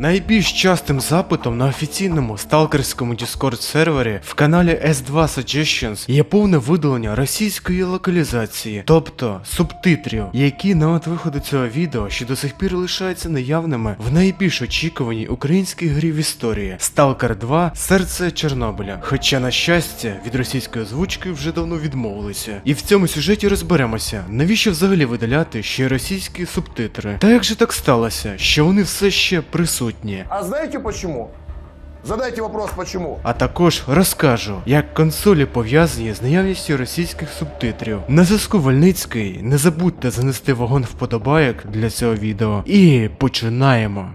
Найбільш частим запитом на офіційному сталкерському Discord сервері в каналі S2 Suggestions є повне видалення російської локалізації, тобто субтитрів, які на от виходу цього відео ще до сих пір лишаються наявними в найбільш очікуваній українській грі в історії Stalker 2 Серце Чорнобиля. Хоча, на щастя, від російської озвучки вже давно відмовилися. І в цьому сюжеті розберемося, навіщо взагалі видаляти ще російські субтитри. Та як же так сталося, що вони все ще присутні? А знаєте почему? Задайте вопрос, почему. А також розкажу, як консолі пов'язані з наявністю російських субтитрів. На зв'язку Вольницький, не забудьте занести вагон вподобайок для цього відео. І починаємо.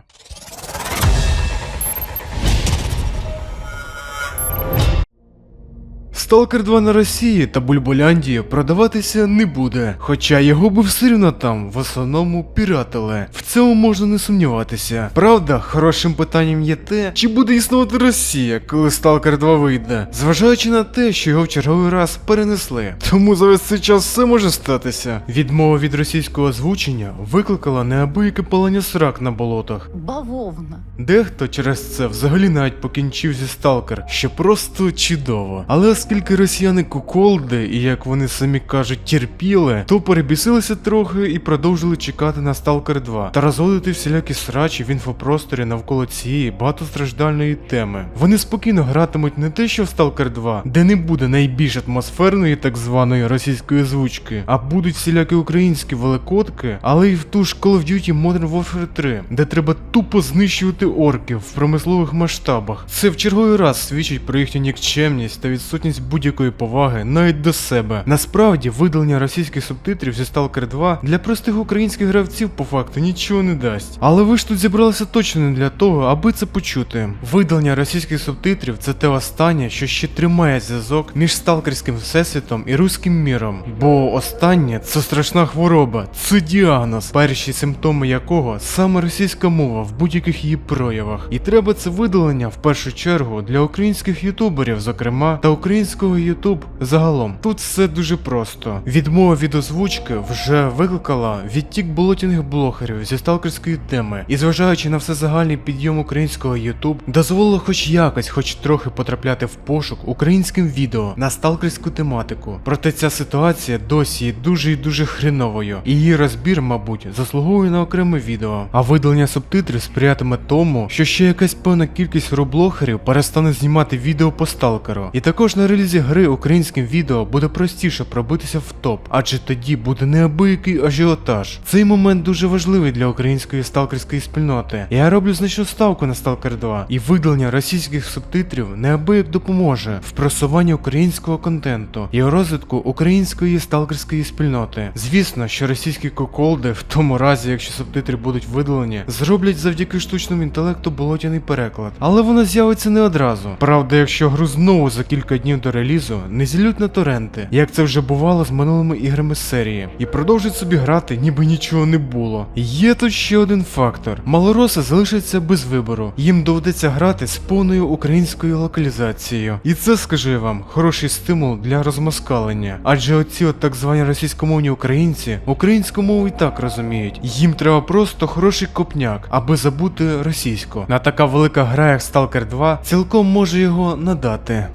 Сталкер 2 на Росії та Бульболяндії продаватися не буде, хоча його би все рівно там в основному піратили. В цьому можна не сумніватися. Правда, хорошим питанням є те, чи буде існувати Росія, коли Сталкер 2 вийде, зважаючи на те, що його в черговий раз перенесли. Тому за весь цей час все може статися. Відмова від російського озвучення викликала неабияке палення срак на болотах. Бавовна. Дехто через це взагалі навіть покінчив зі сталкер, що просто чудово. Але оскільки росіяни куколди і як вони самі кажуть, терпіли, то перебісилися трохи і продовжили чекати на Сталкер 2 та розводити всілякі срачі в інфопросторі навколо цієї багатостраждальної теми. Вони спокійно гратимуть не те, що в Сталкер 2, де не буде найбільш атмосферної так званої російської озвучки, а будуть всілякі українські великодки, але й в ту ж Call of Duty Modern Warfare 3, де треба тупо знищувати орків в промислових масштабах. Це в черговий раз свідчить про їхню нікчемність та відсутність будь-якої поваги навіть до себе. Насправді, видалення російських субтитрів зі Stalker 2 для простих українських гравців по факту нічого не дасть. Але ви ж тут зібралися точно не для того, аби це почути. Видалення російських субтитрів це те останнє, що ще тримає зв'язок між сталкерським всесвітом і руським міром. Бо останнє це страшна хвороба, це діагноз, перші симптоми якого саме російська мова в будь-яких її проявах. І треба це видалення в першу чергу для українських ютуберів, зокрема, та українського ютуб загалом. Тут все дуже просто. Відмова від озвучки вже викликала відтік болотяних блогерів зі сталкерської теми, і зважаючи на все загальний підйом українського ютуб, дозволило хоч якось, хоч трохи потрапляти в пошук українським відео на сталкерську тематику. Проте ця ситуація досі є дуже і дуже хреновою, і її розбір, мабуть, заслуговує на окреме відео. А видалення субтитрів сприятиме тому, що ще якась певна кількість роблогерів перестане знімати відео по сталкеру. І також на релізі гри українським відео буде простіше пробитися в топ, адже тоді буде неабиякий ажіотаж. Цей момент дуже важливий для української сталкерської спільноти. Я роблю значну ставку на Stalker 2, і видалення російських субтитрів неабияк допоможе в просуванні українського контенту і розвитку української сталкерської спільноти. Звісно, що російські коколди, в тому разі, якщо субтитри будуть видалені, зроблять завдяки штучному інтелекту болотяний переклад, але воно з'явиться не одразу. Правда, якщо гру знову за кілька днів до релізу не зілють на торренти, як це вже бувало з минулими іграми серії, і продовжать собі грати, ніби нічого не було. Є тут ще один фактор: малороси залишаться без вибору. Їм доведеться грати з повною українською локалізацією. І це, скажу я вам, хороший стимул для розмоскалення. Адже оці от так звані російськомовні українці українську мову і так розуміють. Їм треба просто хороший копняк, аби забути російську. На така велика гра, як Stalker 2, цілком може його надати.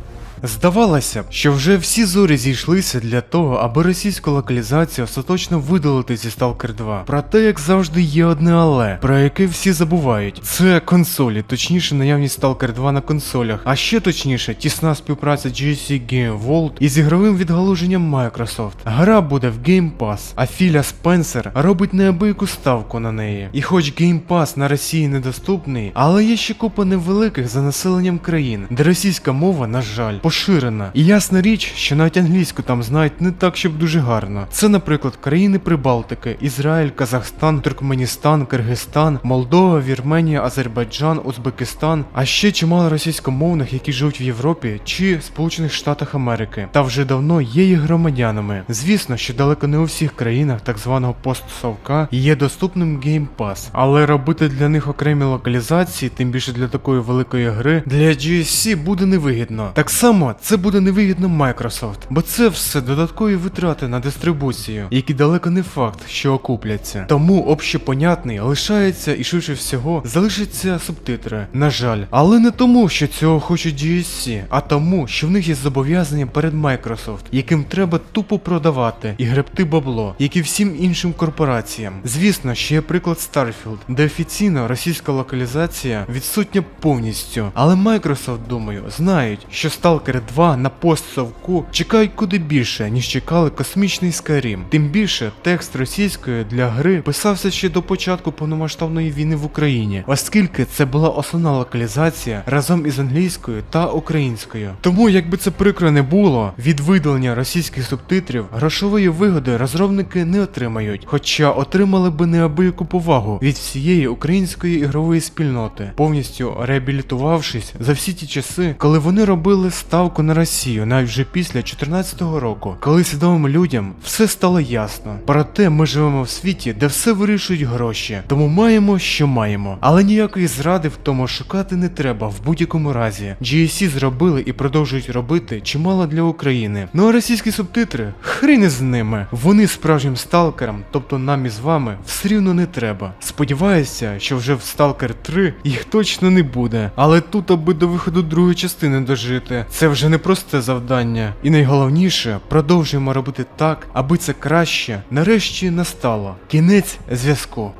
Здавалося б, що вже всі зорі зійшлися для того, аби російську локалізацію остаточно видалити зі Stalker 2. Проте, як завжди, є одне але, про яке всі забувають. Це консолі, точніше наявність Stalker 2 на консолях, а ще точніше, тісна співпраця GSC Game World із ігровим відгалуженням Microsoft. Гра буде в Game Pass, а Філя Спенсер робить неабияку ставку на неї. І хоч Game Pass на Росії недоступний, але є ще купа невеликих за населенням країн, де російська мова, на жаль, поширена. І ясна річ, що навіть англійську там знають не так, щоб дуже гарно. Це, наприклад, країни Прибалтики, Ізраїль, Казахстан, Туркменістан, Киргизстан, Молдова, Вірменія, Азербайджан, Узбекистан, а ще чимало російськомовних, які живуть в Європі чи Сполучених Штатах Америки, та вже давно є їх громадянами. Звісно, що далеко не у всіх країнах так званого постсовка є доступним Game Pass, але робити для них окремі локалізації, тим більше для такої великої гри, для GSC буде невигідно. Так само само це буде невигідно Microsoft, бо це все додаткові витрати на дистрибуцію, які далеко не факт, що окупляться. Тому общепонятний лишається і швидше всього залишаться субтитри. На жаль, але не тому, що цього хочуть GSC, а тому, що в них є зобов'язання перед Microsoft, яким треба тупо продавати і гребти бабло, як і всім іншим корпораціям. Звісно, ще є приклад Starfield, де офіційно російська локалізація відсутня повністю. Але Microsoft, думаю, знають, що Stalker 2 на постсовку чекають куди більше, ніж чекали космічний Skyrim. Тим більше текст російської для гри писався ще до початку повномасштабної війни в Україні, оскільки це була основна локалізація разом із англійською та українською. Тому, якби це прикро не було, від видалення російських субтитрів грошової вигоди розробники не отримають, хоча отримали би неабияку повагу від всієї української ігрової спільноти, повністю реабілітувавшись за всі ті часи, коли вони робили ставку на Росію, навіть вже після 2014 року, коли свідомим людям все стало ясно. Проте ми живемо в світі, де все вирішують гроші, тому маємо, що маємо. Але ніякої зради в тому шукати не треба в будь-якому разі. GSC зробили і продовжують робити чимало для України. Ну а російські субтитри, хрін із ними. Вони справжнім сталкерам, тобто нам із вами, все рівно не треба. Сподіваюся, що вже в Stalker 3 їх точно не буде. Але тут, аби до виходу другої частини дожити, це вже не просте завдання. І найголовніше, продовжуємо робити так, аби це краще нарешті настало. Кінець зв'язку.